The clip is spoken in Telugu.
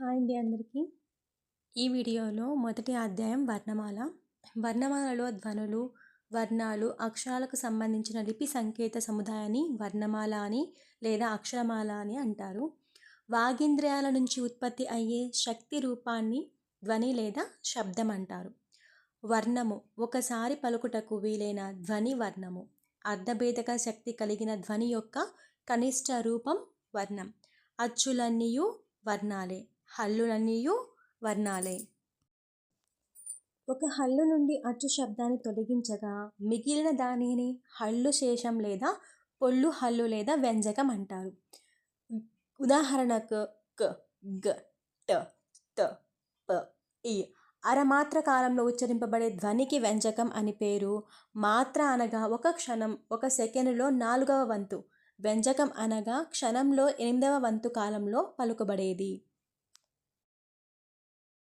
హాయ్ అండి అందరికీ. ఈ వీడియోలో మొదటి అధ్యాయం వర్ణమాల. వర్ణమాలలో ధ్వనులు వర్ణాలు అక్షరాలకు సంబంధించిన లిపి సంకేత సముదాయాన్ని వర్ణమాల అని లేదా అక్షరమాల అని అంటారు. వాగింద్రియాల నుంచి ఉత్పత్తి అయ్యే శక్తి రూపాన్ని ధ్వని లేదా శబ్దం అంటారు. వర్ణము ఒకసారి పలుకుటకు వీలైన ధ్వని వర్ణము. అర్ధభేదక శక్తి కలిగిన ధ్వని యొక్క కనిష్ట రూపం వర్ణం. అచ్చులన్నీయు వర్ణాలే. హల్లులన్నీయు వర్ణాలే. ఒక హల్లు నుండి అచ్చు శబ్దాన్ని తొలగించగా మిగిలిన దానిని హల్లు శేషం లేదా పొల్లు హల్లు లేదా వ్యంజకం అంటారు. ఉదాహరణకు క గ ట త ప ఈ అరమాత్ర కాలంలో ఉచ్చరింపబడే ధ్వనికి వ్యంజకం అని పేరు. మాత్ర అనగా ఒక క్షణం ఒక సెకండ్లో నాలుగవ వంతు. వ్యంజకం అనగా క్షణంలో ఎనిమిదవ వంతు కాలంలో పలుకబడేది.